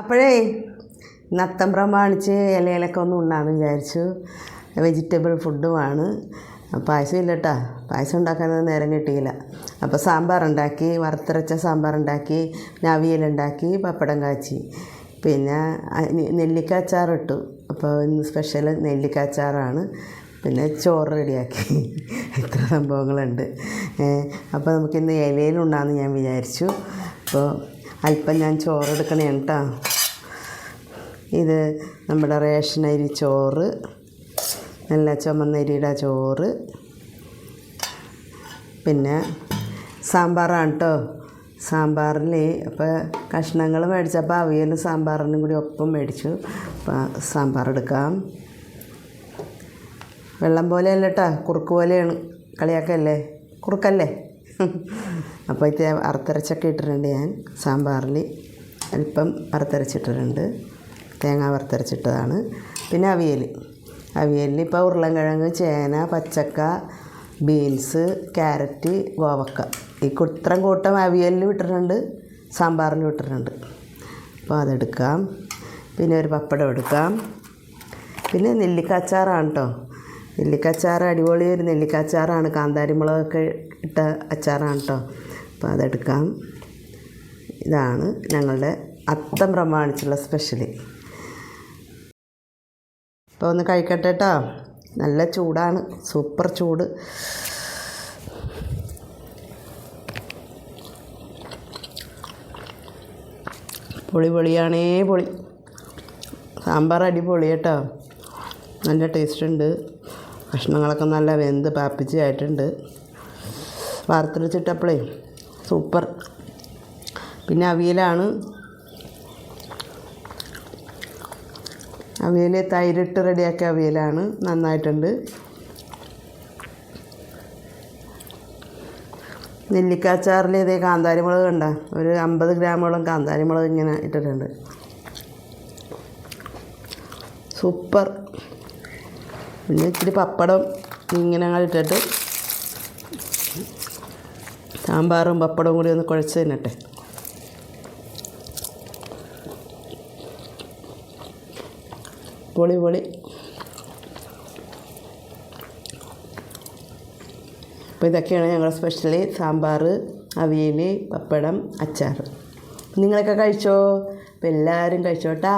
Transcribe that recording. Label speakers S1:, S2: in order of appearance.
S1: അപ്പോഴേ നത്തം പ്രമാണിച്ച് ഇലയിലൊക്കെ ഒന്ന് ഉണ്ണാന്ന് വിചാരിച്ചു. വെജിറ്റബിൾ ഫുഡുമാണ്. പായസം ഇല്ല കേട്ടോ പായസം ഉണ്ടാക്കാനൊന്നും നേരം കിട്ടിയില്ല. അപ്പോൾ സാമ്പാർ ഉണ്ടാക്കി വറുത്തരച്ച സാമ്പാർ ഉണ്ടാക്കി നവിയലുണ്ടാക്കി പപ്പടം കാച്ചി. പിന്നെ നെല്ലിക്ക അച്ചാറിട്ടു അപ്പോൾ ഇന്ന് സ്പെഷ്യൽ നെല്ലിക്ക അച്ചാറാണ്. പിന്നെ ചോറ് റെഡിയാക്കി. ഇത്ര സംഭവങ്ങളുണ്ട്. അപ്പോൾ നമുക്കിന്ന് ഇലയിലുണ്ടാന്ന് ഞാൻ വിചാരിച്ചു. അപ്പോൾ അല്പം ഞാൻ ചോറെടുക്കണേ കേട്ടോ. ഇത് നമ്മുടെ റേഷൻ അരി ചോറ് നല്ല ചുമന്നരിയുടെ ചോറ് പിന്നെ സാമ്പാറാണ് കേട്ടോ. സാമ്പാറിൽ അപ്പോൾ കഷ്ണങ്ങൾ മേടിച്ചപ്പോൾ അവിയലും സാമ്പാറിനും കൂടി ഒപ്പം മേടിച്ചു. അപ്പോൾ സാമ്പാർ എടുക്കാം. വെള്ളം പോലെയല്ല കേട്ടോ കുറുക്ക് പോലെയാണ്. കളിയാക്കല്ലേ? കുറുക്കല്ലേ? അപ്പോൾ ഇത് വറുത്തരച്ചൊക്കെ ഇട്ടിട്ടുണ്ട് ഞാൻ. സാമ്പാറിൽ അല്പം വറുത്തരച്ചിട്ടിട്ടുണ്ട്. തേങ്ങ വറുത്തരച്ചിട്ടതാണ്. പിന്നെ അവിയൽ അവിയലിൽ ഇപ്പോൾ ഉരുളൻകിഴങ്ങ് ചേന പച്ചക്ക ബീൻസ് ക്യാരറ്റ് ഗോവക്ക. ഈ കുത്രം കൂട്ടം അവിയലിൽ വിട്ടിട്ടുണ്ട്. സാമ്പാറിൽ വിട്ടിട്ടുണ്ട്. അപ്പോൾ അതെടുക്കാം. പിന്നെ ഒരു പപ്പടം എടുക്കാം. പിന്നെ നെല്ലിക്ക അച്ചാറാണ് കേട്ടോ നെല്ലിക്ക അച്ചാർ അടിപൊളി ഒരു നെല്ലിക്കച്ചാറാണ്. കാന്താരി മുളകൊക്കെ ഇട്ട അച്ചാറാണ് കേട്ടോ അപ്പോൾ അതെടുക്കാം. ഇതാണ് ഞങ്ങളുടെ അത്തം പ്രമാണിച്ചുള്ള സ്പെഷ്യൽ അപ്പോൾ ഒന്ന് കഴിക്കട്ടെ കേട്ടോ നല്ല ചൂടാണ്. സൂപ്പർ ചൂട്. പൊളി പൊളിയാണേ പൊളി. സാമ്പാർ അടിപൊളി കേട്ടോ നല്ല ടേസ്റ്റ് ഉണ്ട്. കഷ്ണങ്ങളൊക്കെ നല്ല വെന്ത് പാപ്പിച്ച് ആയിട്ടുണ്ട്. വറുത്തരച്ചിട്ടപ്പോഴേ സൂപ്പർ. പിന്നെ അവിയലാണ്. അവിയൽ തൈരിട്ട് റെഡിയാക്കിയ അവിയലാണ്. നന്നായിട്ടുണ്ട്. നെല്ലിക്കാച്ചാറിൽ ഇതേ കാന്താരി മുളക് കണ്ട? ഒരു അമ്പത് ഗ്രാമോളം കാന്താരി മുളക് ഇങ്ങനെ ഇട്ടിട്ടുണ്ട്. സൂപ്പർ. പിന്നെ ഇച്ചിരി പപ്പടം ഇങ്ങനെ ഇട്ടിട്ട് സാമ്പാറും പപ്പടവും കൂടി ഒന്ന് കുഴച്ച് തിന്നട്ടെ. പൊളി പൊളി. അപ്പോൾ ഇതൊക്കെയാണ് ഞങ്ങളുടെ സ്പെഷ്യൽ സാമ്പാർ അവിയൽ പപ്പടം അച്ചാർ നിങ്ങളൊക്കെ കഴിച്ചോ? അപ്പോൾ എല്ലാവരും കഴിച്ചോട്ടാ?